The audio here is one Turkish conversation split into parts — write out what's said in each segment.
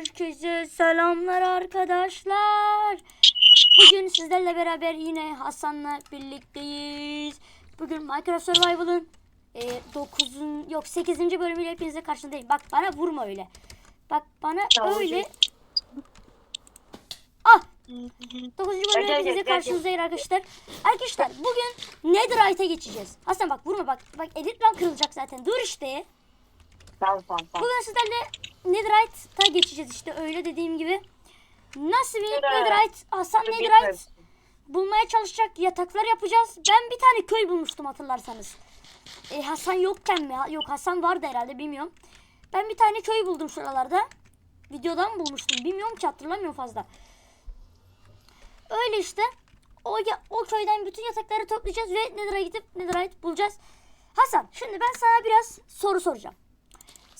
Herkese selamlar arkadaşlar. Bugün sizlerle beraber yine Hasan'la birlikteyiz. Bugün Minecraft Survival'ın 9'un yok 8. bölümüyle hepinize karşınızdayım. Bak bana vurma öyle. Bak bana Tamam, öyle. Ah 9. bölümle hepinize karşınızdayım arkadaşlar. Arkadaşlar bugün Netherite'e geçeceğiz. Hasan bak vurma bak. Bak editlen kırılacak zaten. Dur işte. Tamam tamam. Bugün sizlerle Netherite'a geçeceğiz işte öyle dediğim gibi. Nasıl bir. Netherite? Hasan Netherite bulmaya çalışacak yataklar yapacağız. Ben bir tane köy bulmuştum hatırlarsanız. E, Hasan yokken mi? Yok Hasan vardı herhalde bilmiyorum. Ben bir tane köy buldum şuralarda. Videodan bulmuştum. Bilmiyorum ki hatırlamıyorum fazla. Öyle işte. O, o köyden bütün yatakları toplayacağız ve Nether'a gidip Netherite bulacağız. Hasan şimdi ben sana biraz soru soracağım.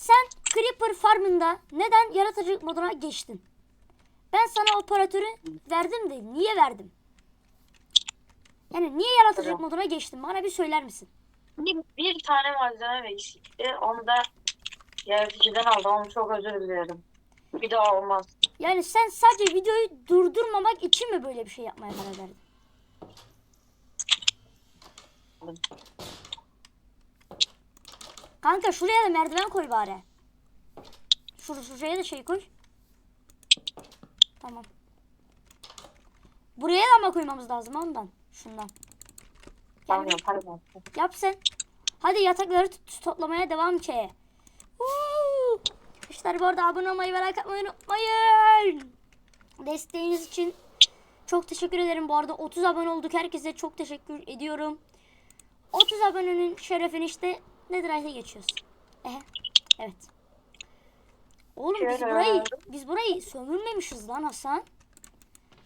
Sen Creeper Farm'ında neden yaratıcılık moduna geçtin? Ben sana operatörü verdim de niye verdim? Yani niye yaratıcılık Hocam. moduna geçtin? Bana bir söyler misin? Bir, bir tane malzeme eksikti. Onu da yaratıcıdan aldım. Onu çok özür dilerim. Bir daha olmaz. Yani sen sadece videoyu durdurmamak için mi böyle bir şey yapmaya karar verdin? Kanka şuraya da merdiven koy bari. Şur şuraya da şey koy. Tamam. Buraya da ama koymamız lazım ondan. Şundan. Gel bir- pardon. Yap sen. Hadi yatakları toplamaya devam ki. Woo! Arkadaşlar bu arada abone olmayı ve like atmayı unutmayın. Desteğiniz için çok teşekkür ederim. Bu arada 30 abone olduk. Herkese çok teşekkür ediyorum. 30 abonenin şerefini işte Netherite'e geçiyoruz. Ehe. Evet. Oğlum biz burayı biz burayı sömürmemişiz lan Hasan.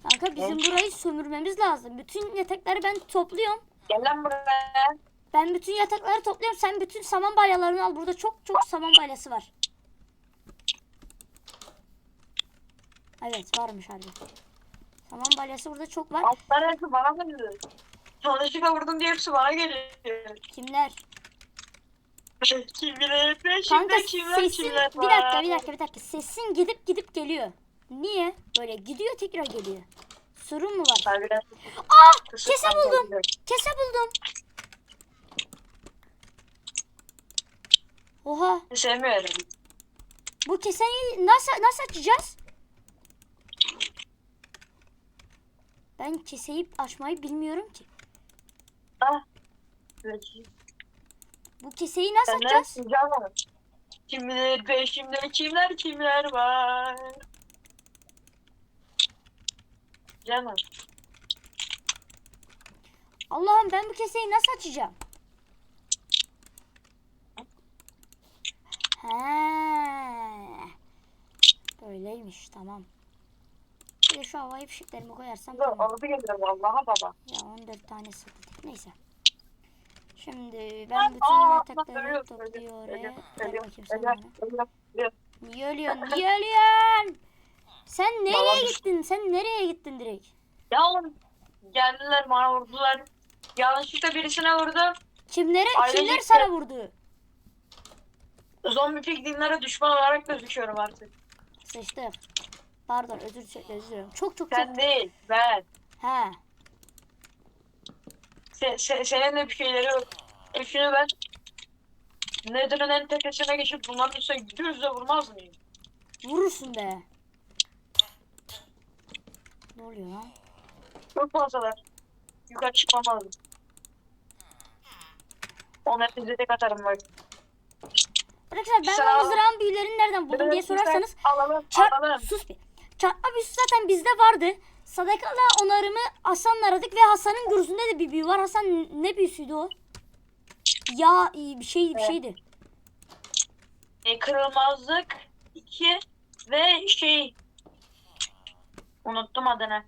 Kanka bizim Evet. burayı sömürmemiz lazım. Bütün yatakları ben topluyorum. Gel lan buraya. Ben bütün yatakları topluyorum. Sen bütün saman balyalarını al. Burada çok çok saman balyası var. Evet varmış harbi. Saman balyası burada çok var. Altlar hepsi bana geliyor. Yanlışlıkla vurdum diye hepsi bana geliyor. Kimler? Kim bilir? Kanka kimler sesin kimler bir dakika bir dakika bir dakika. Sesin gidip gidip geliyor. Niye? Böyle gidiyor tekrar geliyor. Sorun mu var? Aa kısık kese buldum. Kese buldum. Oha Sevmiyorum. bu keseyi nasıl nasıl açacağız? Ben keseyi açmayı bilmiyorum ki. Ah. Bu keseyi nasıl Senden açacağız? sıcağım var. Kim bilir peşimde kimler kimler var. Canım. Allah'ım ben bu keseyi nasıl açacağım? He. Böyleymiş tamam. Bir de şu havayı fişeklerimi koyarsam Dur, tamam. alıp geliyorum vallahi baba. Ya 14 tane sıkıldık. Neyse. Şimdi ben bütün yatakları topluyor. ölüyorum, Gel bakayım sen ölüyorum, bana. ölüyorum, ölüyorum. Niye ölüyorsun? Niye ölüyorsun? Sen nereye gittin? Sen nereye gittin direkt? Ya oğlum geldiler bana vurdular. Yanlışlıkla birisine vurdum. Kimlere, Ailecek kimler sana vurdu? Zombi pikniklere düşman olarak gözüküyorum artık. Sıçtık. Pardon özür dilerim. Çok çok çok. Sen değil ben. He. Se, se, senin yok. Üçünü ben Nether'ın en tepesine geçip bunların üstüne düzle vurmaz mıyım? Vurursun be. Ne oluyor lan? Çok fazlalar. Yukarı çıkmam lazım. Ona hepinize tek atarım bak. Arkadaşlar ben Sağ bu mızrağın büyülerini nereden buldum diye sorarsanız Alalım çar alalım. sus bir. Çarpma büyüsü zaten bizde vardı. Sadakalı onarımı Hasan'la aradık ve Hasan'ın gruzunda da bir büyü var. Hasan ne büyüsüydü o? Ya iyi bir şeydi bir şeydi. E, kırılmazlık 2 ve şey unuttum adını.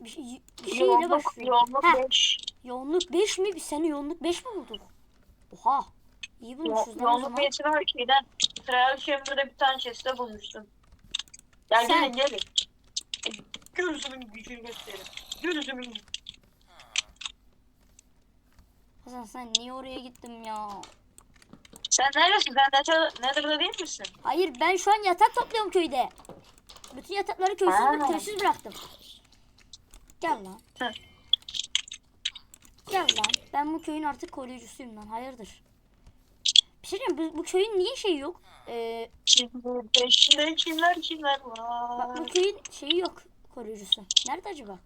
Bir, şey, bir şeyle Yoğunluk, başlıyor. yoğunluk Heh, 5. yoğunluk 5 mi? Biz seni yoğunluk 5 mi bulduk? Oha. İyi bulmuşuz lan o Yoğunluk zaman. 5'ini var şeyden. Trial Chamber'da bir tane chest'te bulmuştum. Gel Sen- gelin gelin. Gözümün gücünü gösterin. Gözümün. Hasan sen niye oraya gittin ya? Sen neredesin? Sen Nether, Nether'da değil misin? Hayır ben şu an yatak topluyorum köyde. Bütün yatakları köysüz, Ha. köysüz bıraktım. Gel lan. Hı. Gel lan. Ben bu köyün artık koruyucusuyum lan. Hayırdır? Bir şey diyeyim, bu, bu köyün niye şeyi yok? Ee, Şimdi peşinde kimler kimler bak var? bu köyün şeyi yok koruyucusu. Nerede acaba?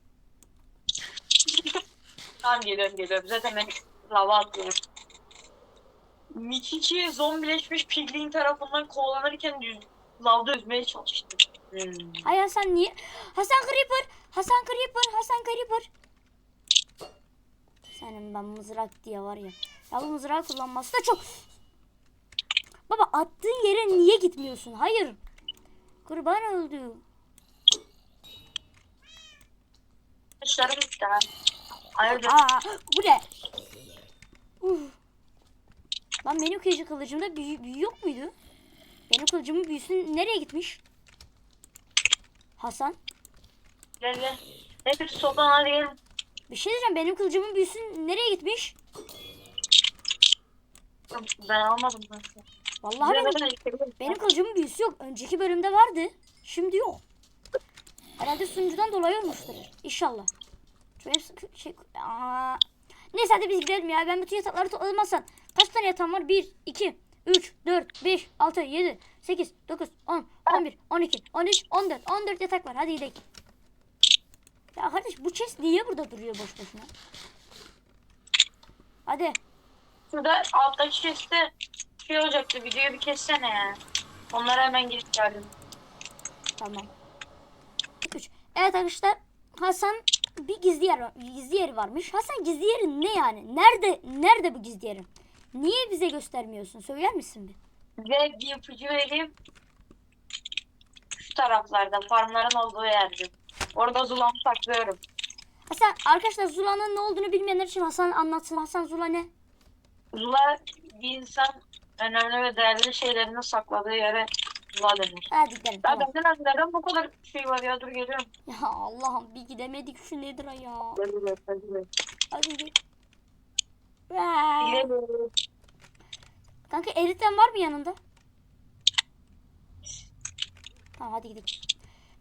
Tamam geliyorum geliyorum. Zaten ben lava atlıyorum. Mikichi zombileşmiş piglin tarafından kovalanırken yüz, lavda yüzmeye çalıştı. Hmm. Ay Hasan niye? Hasan Creeper! Hasan Creeper! Hasan Creeper! Senin ben mızrak diye var ya. Ya bu mızrağı kullanması da çok... Baba attığın yere niye gitmiyorsun? Hayır. Kurban öldü. Saçlarım gitti ha. Hayırdır? Aa, bu ne? Uf. Lan benim kılıcı kılıcımda büyü, büyü yok muydu? Benim kılıcımın büyüsü nereye gitmiş? Hasan. Gel gel. Hepsi soldan hadi gel. Bir şey diyeceğim. Benim kılıcımın büyüsü nereye gitmiş? Ben almadım. Ben. Vallahi benim, benim kılıcımın büyüsü yok. Önceki bölümde vardı. Şimdi yok. Herhalde sunucudan dolayı olmuştur. İnşallah. Hepsi kı- şey... Aa. Neyse hadi biz gidelim ya. Ben bütün yatakları topladım Hasan. Kaç tane yatağım var? 1, 2, 3, 4, 5, 6, 7, 8, 9, 10, 11, 12, 13, 14. 14 yatak var. Hadi gidelim. Ya kardeş bu chest niye burada duruyor boş boşuna? Hadi. Şurada alttaki chest'te şey olacaktı. Videoyu bir kessene ya. Onlara hemen girip geldim. Tamam. Evet arkadaşlar Hasan bir gizli yer gizli yeri varmış. Hasan gizli yeri ne yani? Nerede nerede bu gizli yerin? Niye bize göstermiyorsun? Söyler misin bir? Ve bir ipucu vereyim. Şu taraflarda farmların olduğu yerde. Orada zulamı saklıyorum. Hasan arkadaşlar Zula'nın ne olduğunu bilmeyenler için Hasan anlatsın. Hasan Zula ne? Zula bir insan önemli ve değerli şeylerini sakladığı yere zula denir. Hadi gidelim. Tamam. benden neden bu kadar şey var ya dur geliyorum. Ya Allah'ım bir gidemedik şu nedir ya? Geliyorum, geliyorum. Hadi gidelim. Vaa. Geliyorum. Kanka eriten var mı yanında? Tamam hadi gidelim.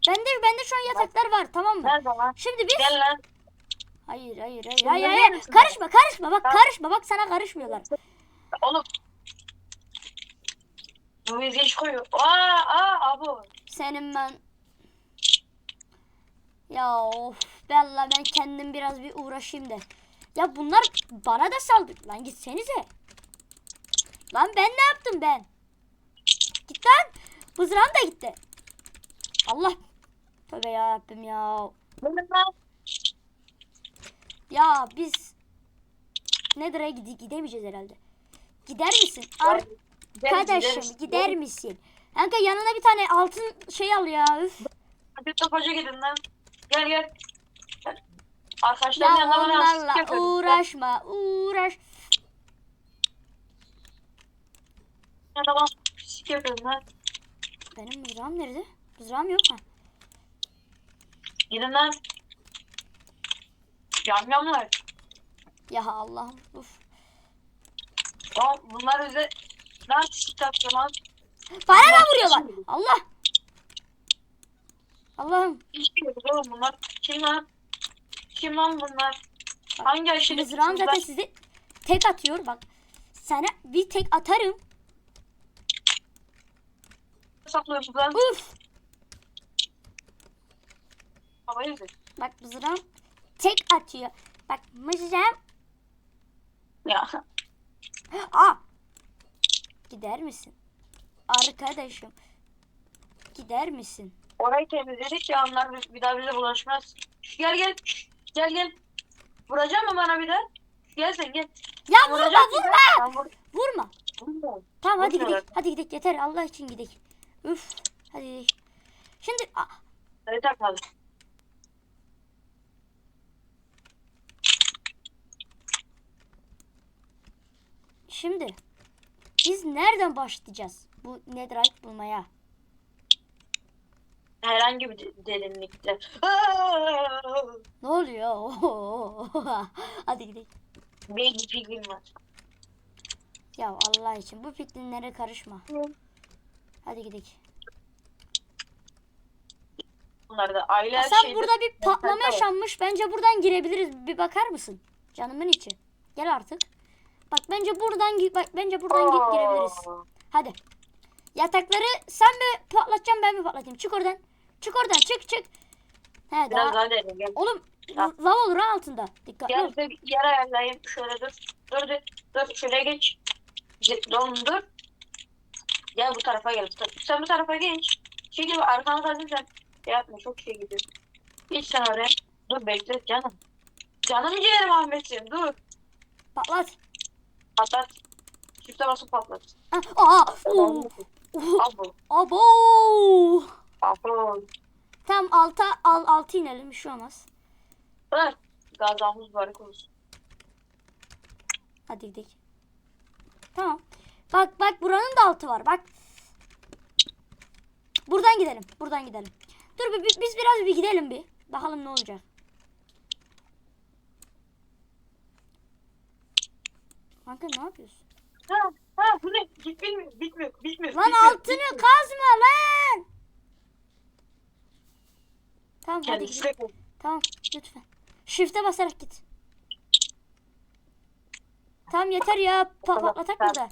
Bende bende şu an yataklar var tamam mı? Nerede lan? Şimdi biz Gel lan. Hayır hayır hayır hayır hayır. Karışma karışma bak karışma bak sana karışmıyorlar. Oğlum. İş koyuyor. Aa aa abu. Senin ben ya of Bella ben kendim biraz bir uğraşayım da. Ya bunlar bana da saldır. Lan gitsenize. Lan ben ne yaptım ben? Git lan. Mızrağım da gitti. Allah. Tövbe ya Rabbim ya. Ya biz Nether'a gide gidemeyeceğiz herhalde. Gider misin? Ar Arkadaşım gider misin? Kanka yanına bir tane altın şey al ya. Üf. Hadi topaca gidin lan. Gel gel. Gel. Ya yanında bana onlarla uğraşma. Uğraş. Yanında bana asist yapıyorum lan. Benim mızrağım nerede? Mızrağım yok ha. Gidin lan. Yamyamlar. Ya Allah'ım. Uf. Lan bunlar bize ne artistik yaptı lan? Bana da vuruyorlar. Allah. Allah'ım. Yok oğlum bunlar. Kim lan? Kim lan bunlar? Hangi aşırı Mızrağım zaten sizi tek atıyor bak. Sana bir tek atarım. saklıyorsunuz lan? Uf. Havayı. Bak mızrağım tek atıyor. Bak mızrağım. Ya. Aa. Gider misin? Arkadaşım. Gider misin? Orayı temizledik ya onlar bir daha bize bulaşmaz. Gel gel. Gel gel. Vuracak mı bana bir daha? Gel sen gel. Ya vurma Vuracak mı? vurma. Vur. Vurma. Vurma. Tamam hadi gidelim. Hadi gidelim yeter Allah için gidelim. Üf. Hadi gidelim. Şimdi a- Hadi takmadı. şimdi biz nereden başlayacağız bu netherite bulmaya? Herhangi bir de- derinlikte. Ne oluyor? hadi gidelim. Baby pig'im var. Ya Allah için bu piklinlere karışma. Hadi gidelim. Bunlar da aile Hasan şeyde- burada bir patlama yaşanmış. Bence buradan girebiliriz. Bir bakar mısın? Canımın içi. Gel artık. Bak bence buradan bak bence buradan git girebiliriz. Hadi. Yatakları sen mi patlatacaksın ben mi patlatayım? Çık oradan. Çık oradan çık çık. He Biraz daha. daha derin gel. Oğlum Ya. lav olur ha altında. Dikkatli ol. Gel bir yer ayarlayayım. Şöyle dur. Dur dur. Dur şuraya geç. Dondur. Gel bu tarafa gel. bu tarafa. Sen bu tarafa geç. Şey gibi arkana sen. Şey yapma çok şey gidiyor. Geç sen oraya. Dur bekle canım. Canım ciğerim Ahmetciğim dur. Patlat. Patlat. Çifte basıp patlat. Ah, Aa, oo, Abo. abo. Abo. Tam alta al altı inelim bir şey olmaz. Dur. Gazamız barık olsun. Hadi gidelim. Tamam. Bak bak buranın da altı var. Bak. Buradan gidelim. Buradan gidelim. Dur bir- biz biraz bir gidelim bir. Bakalım ne olacak. Kanka ne yapıyorsun? Ha, ha bu ne? Git bitmiyor, bitmiyor, bitmiyor. Lan bitmiyor, altını bitmiyor. kazma lan. Tamam hadi Kendisi gidelim. de Tamam lütfen. Shift'e basarak git. Tamam yeter ya. Pa- patlatak tamam. burada.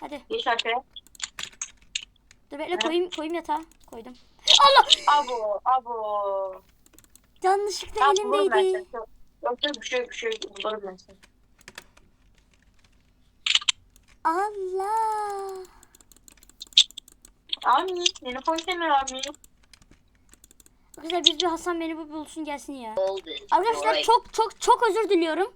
Hadi. Geç arkaya. Dur bekle koyayım koyayım yatağa. Koydum. Allah! Abo, abo. Yanlışlıkla Tamam, elimdeydi. Yok, Yok bir şey bir şey yok. Allah! Amin. Yeni polisler amin. Arkadaşlar biz bir Hasan beni bu bulsun gelsin ya. Oldu. Arkadaşlar çok çok çok özür diliyorum.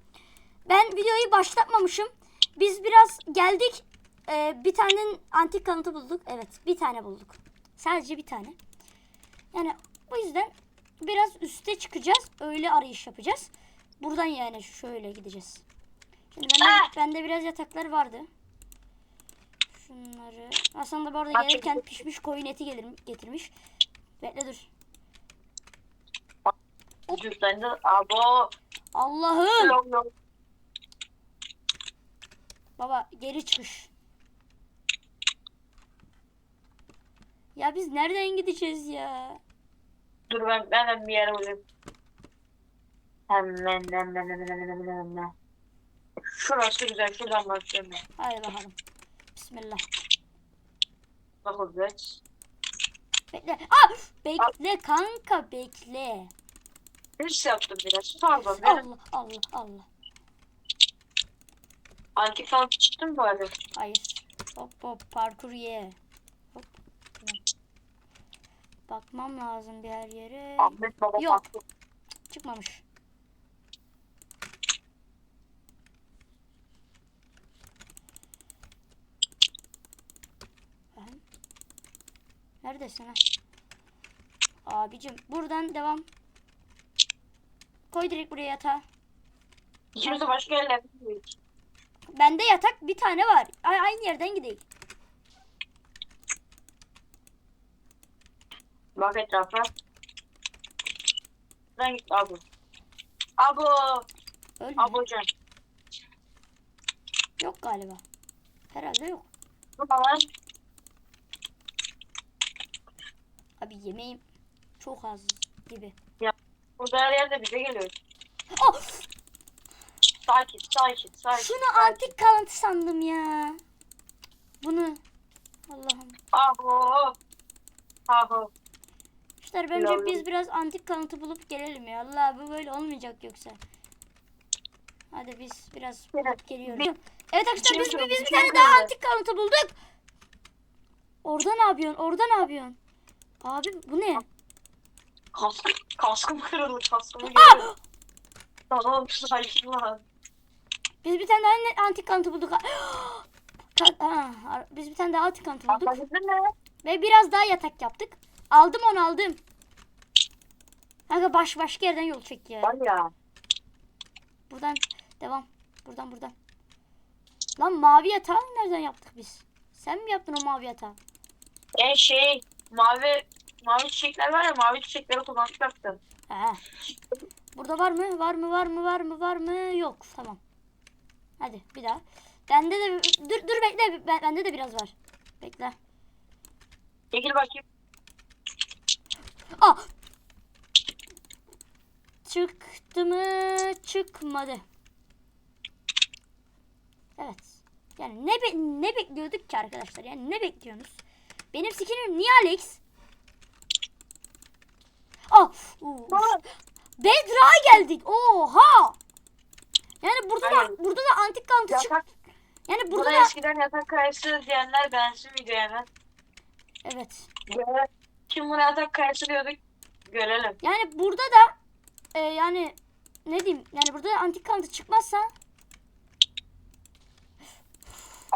Ben videoyu başlatmamışım. Biz biraz geldik. Ee, bir tane antik kanıtı bulduk. Evet bir tane bulduk. Sadece bir tane. Yani bu yüzden biraz üste çıkacağız. Öyle arayış yapacağız. Buradan yani şöyle gideceğiz. Şimdi bende, bende biraz yataklar vardı. Şunları. Hasan da bu arada gelirken pişmiş koyun eti gelir, getirmiş. Bekle dur. Abo. Allah'ım. Baba geri çıkış. Ya biz nereden gideceğiz ya? Dur ben hemen bir yere vurayım. Hemen hemen hemen hemen hemen hemen. Şurası güzel. Şuradan ben. Hadi bakalım. Bismillah. Bak o güzel. Bekle. Ah! Bekle kanka bekle. Hırs yaptım biraz. Pardon. Benim Allah Allah Allah. antik falan çıktı mı bari? Hayır. Hop hop parkur ye. Hop. Tamam. Bakmam lazım bir her yere. Ahmet baba Yok. baktı. Çıkmamış. Ben- Neredesin ha? Abicim buradan devam. Koy direkt buraya yatağı. İkimiz de başka yerlerde. Bende yatak bir tane var. A- aynı yerden gidelim. Bak etrafa. Ben git abo. Abo. Ölme. Abocan. Yok galiba. Herhalde yok. Bu falan. Abi yemeğim çok az gibi. Burada her yerde bize geliyor. Oh! Sakin, sakin, sakin. Şunu sakin. antik kalıntı sandım ya. Bunu. Allah'ım. Aho. Aho. İşte bence Yavrum. biz biraz antik kalıntı bulup gelelim ya. Allah bu böyle olmayacak yoksa. Hadi biz biraz bulup geliyoruz. Evet arkadaşlar biz, Şey biz bir tane daha antik kalıntı bulduk. Orada ne yapıyorsun? Orada ne yapıyorsun? Abi bu ne? Kask, kaskım kırıldı, kaskımı görüyorum. Tamam, sakin lan. Biz bir tane daha antik kalıntı bulduk. Ha, biz bir tane daha antik kalıntı bulduk. Ve biraz daha yatak yaptık. Aldım onu aldım. Kanka baş başka yerden yol çek ya. Var ya. Buradan devam. Buradan buradan. Lan mavi yatağı nereden yaptık biz? Sen mi yaptın o mavi yatağı? E şey, mavi, mavi çiçekler var ya, mavi çiçekleri kullanıp yaptım. He. Burada var mı? Var mı? Var mı? Var mı? Var mı? Yok. Tamam. Hadi bir daha. Bende de dur dur bekle. Ben- Bende de biraz var. Bekle. Çekil bakayım. Ah! Çıktı mı? Çıkmadı. Evet. Yani ne be- ne bekliyorduk ki arkadaşlar? Yani ne bekliyorsunuz? Benim skinim niye Alex? Uf. Bedra'ya geldik. Oha! Yani burada da burada da antik kalıntı çık. Yani burada da eskiden yatak kayısı diyenler beğensin videoyu hemen. evet. Görelim. Kim buna yatak kayısı diyorduk? Görelim. Yani burada da e, yani ne diyeyim? Yani burada da antik kalıntı çıkmazsa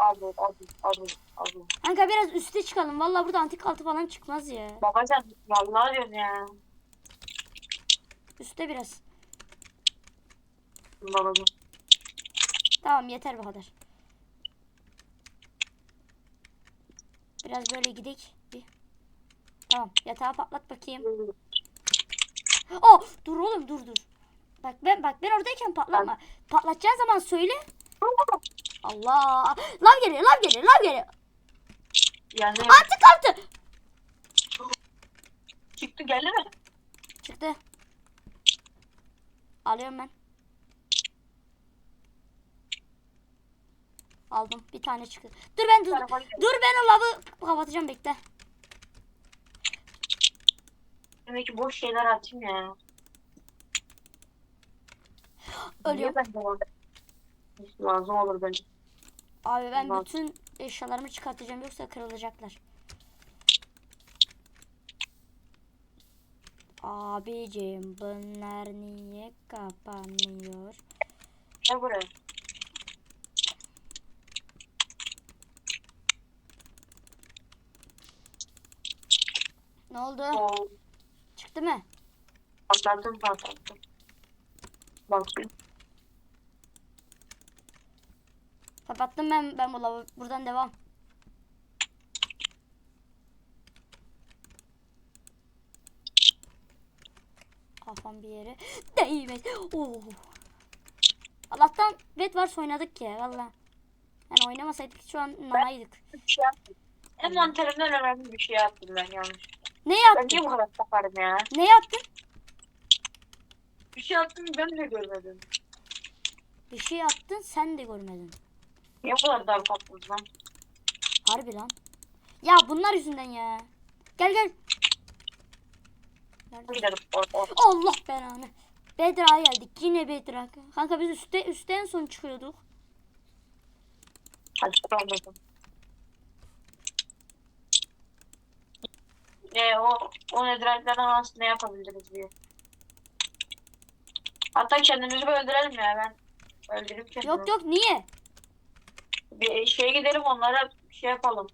Abi abi abi abi. Kanka biraz üste çıkalım. Vallahi burada antik altı falan çıkmaz ya. Babacan vallahi diyorum ya. Üste biraz. Babacan. Tamam yeter bu kadar. Biraz böyle gidik. Bir. Tamam yatağı patlat bakayım. Oh dur oğlum dur dur. Bak ben bak ben oradayken patlatma. Patlatacağın zaman söyle. Allah. Lav geliyor lav geliyor lav geliyor. Yani Antik altı. çıktı geldi mi? Çıktı. Alıyorum ben. Aldım. Bir tane çıktı. Dur ben dur. Tarafa gel. Dur ben o lavı kapatacağım bekle. Demek ki boş şeyler atayım ya. Ölüyorum. Niye ben de orada? Lazım olur bence. Abi ben Bak. bütün eşyalarımı çıkartacağım yoksa kırılacaklar. Abicim bunlar niye kapanmıyor? Gel buraya. Ne oldu? Oo, Çıktı mı? patlattım patlattım. Bak Kapattım ben ben bu lavı. Buradan devam. Kafam bir yere değmedi. Oo. Allah'tan bet var oynadık ya valla. Yani oynamasaydık şu an nanaydık. yaptım. Envanterimden önemli bir şey yaptım ben yanlış. Ne Ben yaptın? niye bu kadar saparım ya? Ne yaptın? Bir şey yaptım ben de görmedim. Bir şey yaptın sen de görmedin. Niye bu kadar dar lan? Harbi lan. Ya bunlar yüzünden ya. Gel gel. Nerede? Gidelim. O, o. Allah belanı. Bedra'ya geldik. Yine Bedra. Kanka biz üstte, üstte en son çıkıyorduk. Hadi olmadım. E, o, o nedretlerden aslında ne yapabiliriz diye. Hatta kendimizi öldürelim ya ben. Öldürüp kendimi. Yok yok niye? Bir şeye gidelim onlara şey yapalım.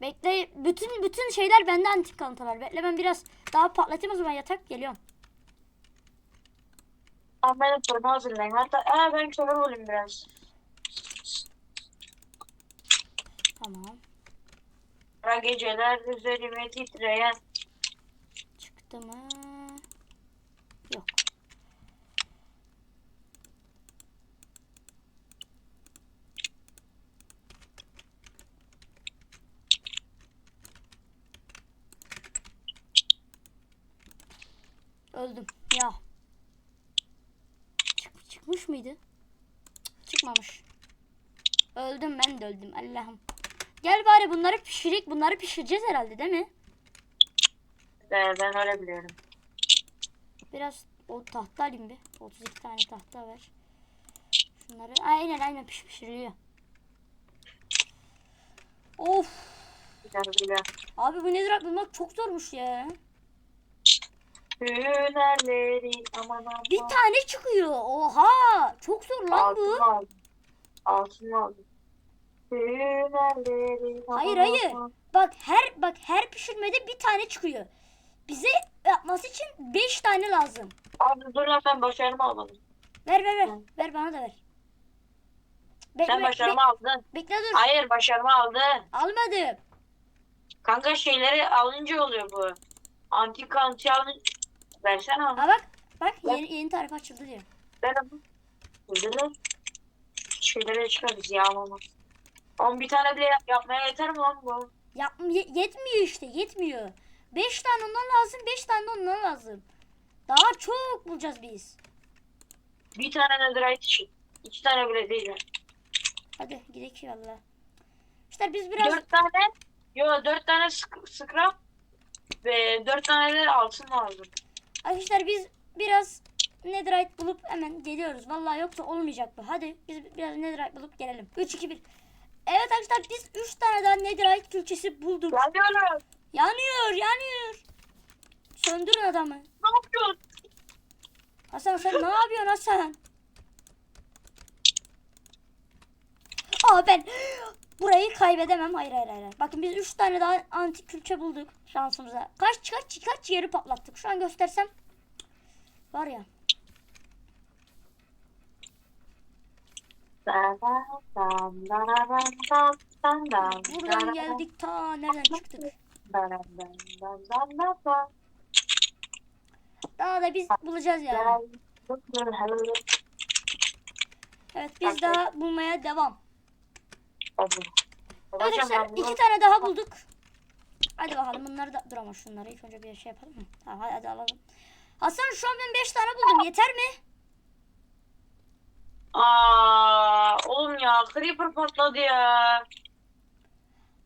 Bekle bütün bütün şeyler bende antik kalıntılar. Bekle ben biraz daha patlatayım o zaman yatak geliyorum. Ama ben de çorba hazırlayayım. Hatta aa, ben çorba olayım biraz. Tamam. Ara geceler üzerime titreyen. Çıktı mı? Yok. Öldüm. Ya. Çık- çıkmış mıydı? Çıkmamış. Öldüm ben de öldüm Allah'ım. Gel bari bunları pişirik. Bunları pişireceğiz herhalde değil mi? Ee, ben öyle biliyorum. Biraz o tahta alayım bir. 32 tane tahta ver. Şunları aynen aynen piş pişiriliyor. Of. Güzel güzel. Abi bu nedir bulmak çok zormuş ya. Hünerleri aman aman. Bir tane çıkıyor. Oha. Çok zor lan Altın bu. aldım. Altın aldım. Hünerleri aman Hayır, hayır. aman. Bak her bak her pişirmede bir tane çıkıyor. Bize yapması için 5 tane lazım. Abi dur lan ben başarımı almadım. Ver ver ver. Hı. Ver bana da ver. Bekle, Sen bekle, başarımı aldın. bekle dur. Hayır başarımı aldın. Almadım. Kanka şeyleri alınca oluyor bu. Antik anti alınca. Versene onu. Ha bak. Bak Ver. yeni, yeni tarif açıldı diyor. Ver onu. Güzel. Şeylere çıkarız ya ama. Oğlum bir tane bile yap- yapmaya yeter mi lan bu? Yap, ye- yetmiyor işte yetmiyor. 5 tane ondan lazım 5 tane de ondan lazım. Daha çok bulacağız biz. Bir tane netherite için. İki tane bile değil. Hadi gidelim valla. İşte biz biraz Dört tane. Yo dört tane scrap. Ve dört tane de altın lazım. Arkadaşlar biz biraz netherite bulup hemen geliyoruz. Vallahi yoksa olmayacak bu. Hadi biz biraz netherite bulup gelelim. 3 2 1. Evet arkadaşlar biz 3 tane daha netherite külçesi bulduk. Geliyorum. Yanıyor yanıyor. Söndürün adamı. Ne yapıyorsun? Hasan sen ne yapıyorsun Hasan? Aa ben burayı kaybedemem. Hayır hayır hayır. Bakın biz 3 tane daha antik külçe bulduk şansımıza. Kaç kaç kaç yeri patlattık. Şu an göstersem var ya. Buradan geldik ta nereden çıktık? Daha da biz bulacağız yani. Evet biz daha bulmaya devam. Arkadaşlar iki tane daha bulduk. Hadi bakalım bunları da dur ama şunları ilk önce bir şey yapalım mı? Tamam hadi, hadi alalım. Hasan şu an ben 5 tane buldum yeter mi? Aa, oğlum ya creeper patladı ya.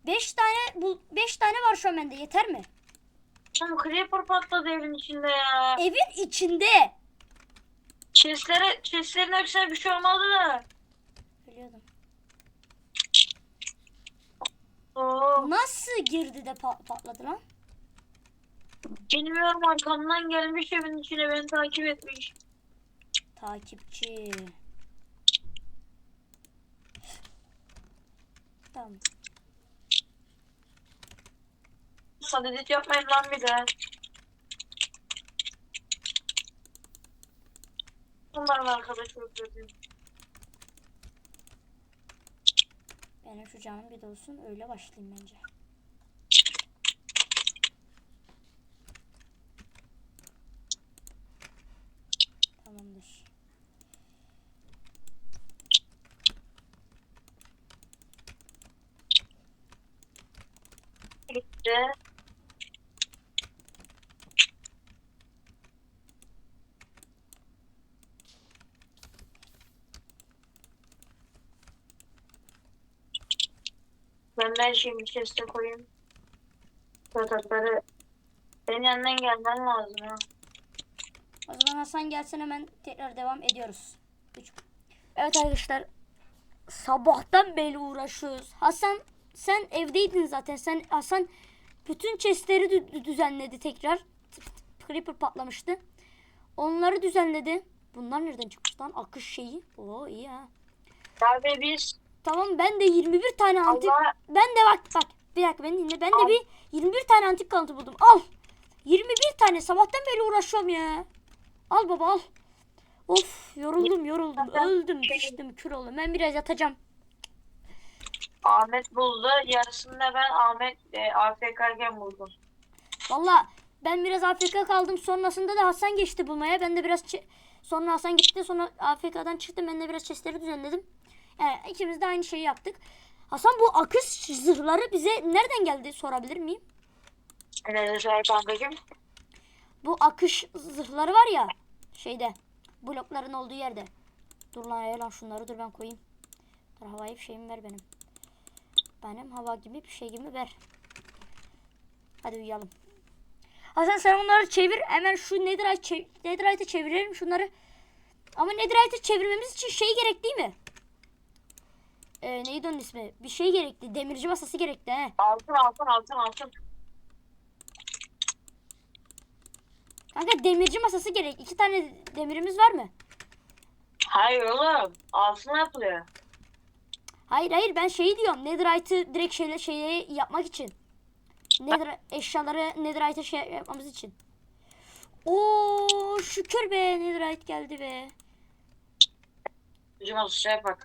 5 tane bu 5 tane var şu an bende yeter mi? Oğlum creeper patladı evin içinde ya. Evin içinde. Chestlere, chestlerin hepsine bir şey olmadı da. Oo, Nasıl girdi de pa- patladı lan? bilmiyorum arkamdan gelmiş evin içine beni takip etmiş. Takipçi. Tamam. Sadadet yapmayın lan bir de. Bunların arkadaşı öldürdüm. Benim şu canım bir dolsun öyle başlayayım bence. Tamamdır. Gitti. Ben her şeyimi chest'e koyayım. Yatakları senin yanından gelmen lazım ha. O zaman Hasan gelsin hemen tekrar devam ediyoruz. Üç. Evet arkadaşlar. Sabahtan beri uğraşıyoruz. Hasan sen evdeydin zaten. Sen Hasan bütün chestleri dü- dü- düzenledi tekrar. Creeper patlamıştı. Onları düzenledi. Bunlar nereden çıkmış lan? Akış şeyi. Oo iyi ha. Abi biz Tamam ben de 21 tane antik Allah ben de bak bak bir dakika beni dinle. Ben de bir 21 tane antik kalıntı buldum. Al. 21 tane sabahtan beri uğraşıyorum ya. Al baba al. Of yoruldum yoruldum. Öldüm piştim kül oldum. Ben biraz yatacağım. Ahmet buldu. Yarısını da ben Ahmet e, AFK'ken buldum. Valla ben biraz AFK kaldım. Sonrasında da Hasan geçti bulmaya. Ben de biraz sonra Hasan gitti. Sonra AFK'dan çıktım. Ben de biraz chestleri düzenledim. Yani ikimiz de aynı şeyi yaptık. Hasan bu akış zırhları bize nereden geldi sorabilir miyim? Ne de söyle kankacığım. Bu akış zırhları var ya şeyde blokların olduğu yerde. Dur lan ya lan şunları dur ben koyayım. Dur havayı bir şeyimi ver benim. Benim hava gibi bir şey gibi ver. Hadi uyuyalım. Hasan sen onları çevir. Hemen şu netherite, çev netherite'ı çevirelim şunları. Ama netherite'ı çevirmemiz için şey gerek değil mi? Ee, neydi onun ismi? Bir şey gerekli. Demirci masası gerekli he. Altın altın altın altın. Kanka demirci masası gerek. İki tane demirimiz var mı? Hayır oğlum. Altın yapılıyor. Hayır hayır ben şeyi diyorum. Netherite'ı direkt şeyle şeye yapmak için. Nether eşyaları Netherite'e şey yapmamız için. Oo şükür be Netherite geldi be. Bizim oluşacak bak.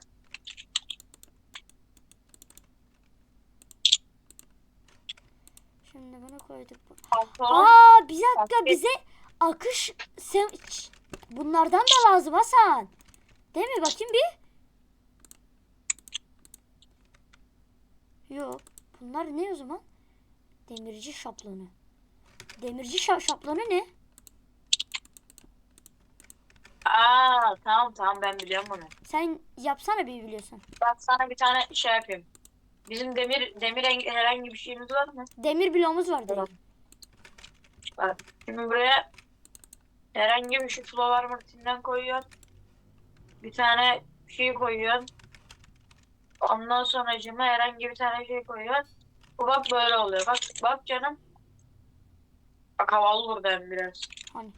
Şimdi bunu koyduk. Aa bir dakika bize akış se- Ç- bunlardan da lazım Hasan. Değil mi? Bakayım bir. Yok. Bunlar ne o zaman? Demirci şaplonu. Demirci şa- şaplonu ne? Aa tamam tamam ben biliyorum bunu. Sen yapsana bir biliyorsun. Bak sana bir tane şey yapayım. Bizim demir demir en- herhangi bir şeyimiz var mı? Demir bloğumuz var direkt. Bak şimdi buraya herhangi bir şu flower martinden koyuyorsun. Bir tane şey koyuyorsun. Ondan sonra cime herhangi bir tane şey koyuyorsun. Bu bak böyle oluyor. Bak bak canım. Bak havalı burada hem biraz. Hani?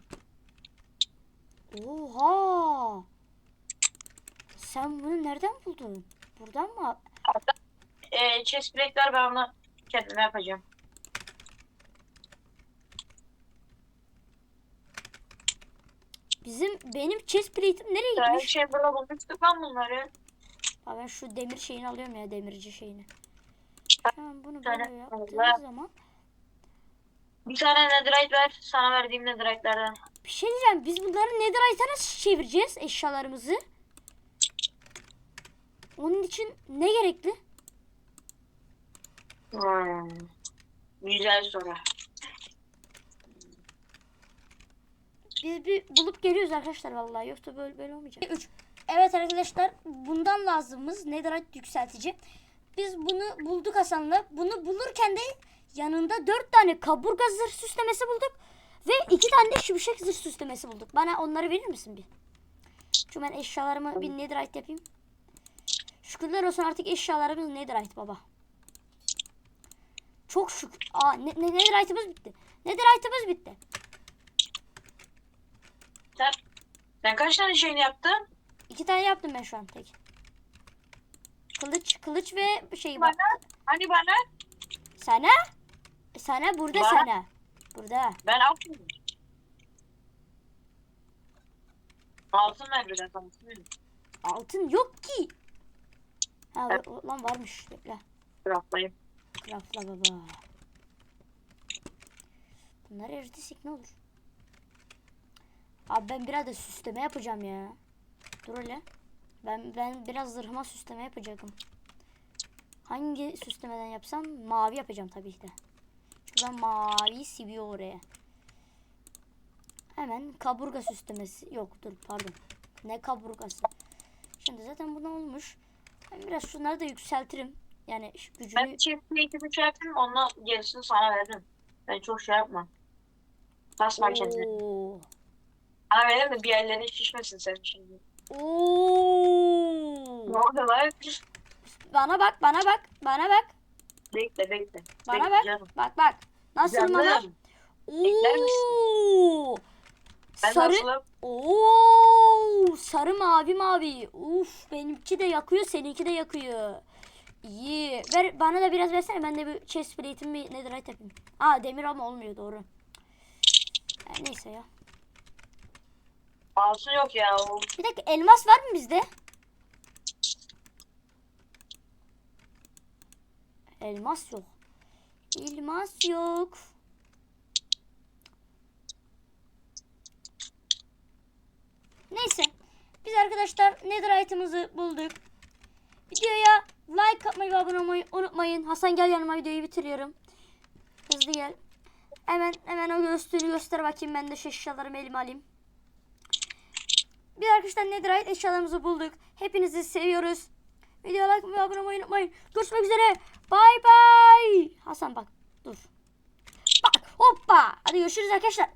Oha! Sen bunu nereden buldun? Buradan mı? Ee, chest plate'ler ben onu kendime yapacağım. Bizim benim chest plate'im nereye Her gitmiş? şey burada bulmuştuk ben bunları. Ha ben şu demir şeyini alıyorum ya demirci şeyini. Tamam bunu böyle yaptığımız zaman Bir tane netherite ver. Sana verdiğim netherite'lerden. bir şey diyeceğim. Biz bunları netherite'a nasıl çevireceğiz eşyalarımızı? Onun için ne gerekli? Hmm. Güzel soru. Biz bir bulup geliyoruz arkadaşlar vallahi yoksa böyle böyle olmayacak. 3. Evet arkadaşlar bundan lazımımız netherite yükseltici. Biz bunu bulduk Hasan'la. Bunu bulurken de yanında 4 tane kaburga zırh süslemesi bulduk. Ve 2 tane de şimşek zırh süslemesi bulduk. Bana onları verir misin bir? Şu ben eşyalarımı bir netherite yapayım. Şükürler olsun artık eşyalarımız netherite baba. Çok şükür. Aa ne, ne, netherite'ımız bitti. Netherite'ımız bitti. Sen, sen kaç tane şeyini yaptın? İki tane yaptım ben şu an tek. Kılıç, kılıç ve şey Bana. bak. Hani bana? Sana? Sana burada Bana. sana. Burada. Ben altın. Altın ver bir dakika. altın ver. Altın yok ki. Ha Evet. lan varmış. Bekle. Craftlayayım. Craftla baba. Bunları eritirsek ne olur? Abi ben biraz da süsleme yapacağım ya. Dur öyle. Ben ben biraz zırhıma süsleme yapacaktım. Hangi süslemeden yapsam? Mavi yapacağım tabii ki de. Çünkü ben maviyi seviyorum oraya. Hemen kaburga süslemesi. Yok dur pardon. Ne kaburgası? Şimdi zaten buna olmuş. Ben biraz şunları da yükseltirim. Yani şu gücümü... Ben çift plate'imi şey yaptım. Onunla gerisini sana verdim. Ben çok şey yapma. Basma kendini. Sana verdim de bir yerlerin şişmesin sen şimdi. Oo. Ne oldu lan? Bana bak, bana bak, bana bak, Bekle bekle. bana Bekle bak. canım. Bak bak. Nasılım ama? Canım. Bekler Oo. Ben Sarı. nasılım? Oo. Sarı mavi mavi. Uf, benimki de yakıyor, seninki de yakıyor. İyi. Ver bana da biraz versene. Ben de bir chest plate'imi netherite yapayım. Aa demir ama olmuyor doğru. Ha, neyse ya. Altın yok ya. Bir dakika elmas var mı bizde? Elmas yok. Elmas yok. Neyse. Biz arkadaşlar netherite'ımızı bulduk. Videoya like atmayı ve abone olmayı unutmayın. Hasan gel yanıma videoyu bitiriyorum. Hızlı gel. Hemen hemen o göğüslüğünü göster bakayım ben de şu eşyalarımı elime alayım. Bir arkadaşlar netherite eşyalarımızı bulduk. Hepinizi seviyoruz. Videoya like ve abone olmayı unutmayın. Görüşmek üzere. Bay bay. Hasan bak dur. Bak hoppa. Hadi görüşürüz arkadaşlar.